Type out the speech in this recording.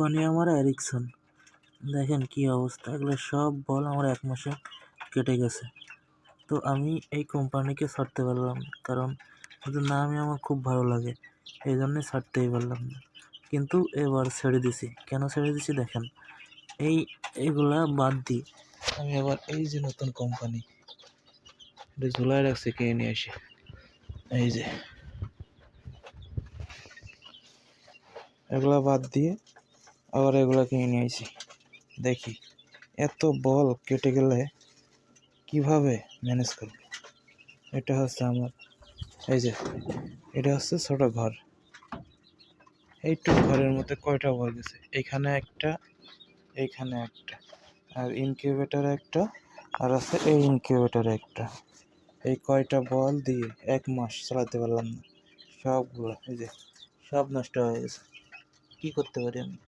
Company আমার Ericsson দেখেন কি অবস্থা, এগুলো সব বল আমার এক মাসে কেটে গেছে। তো আমি এই কোম্পানিকে ছাড়তে পারলাম কারণ ওদের নামই আমার খুব ভালো লাগে, এই জন্যই ছাড়তেই পারলাম না। কিন্তু এবার ছেড়ে দিছি, কেন ছেড়ে দিছি দেখেন, এই এইগুলা বাদ দিই আমি আবার এই যে নতুন কোম্পানি, এটা ঝুলাই রাখছে, কিনে নিয়ে এসে এই যে, এগুলা বাদ দিয়ে আবার এগুলো কিনে নিয়ে আসি দেখি, এত বল কেটে গেলে কীভাবে ম্যানেজ করব? এটা হচ্ছে আমার, এই যে, এটা হচ্ছে ছোট ঘর। এইটুকু ঘরের মধ্যে কয়টা বল গেছে? এখানে একটা এইখানে একটা, আর ইনকিউবেটার একটা, আর আছে এই ইনকিউবেটার একটা। এই কয়টা বল দিয়ে এক মাস চালাতে পারলাম না। সবগুলো, এই যে, সব নষ্ট হয়ে গেছে। কী করতে পারি আমি?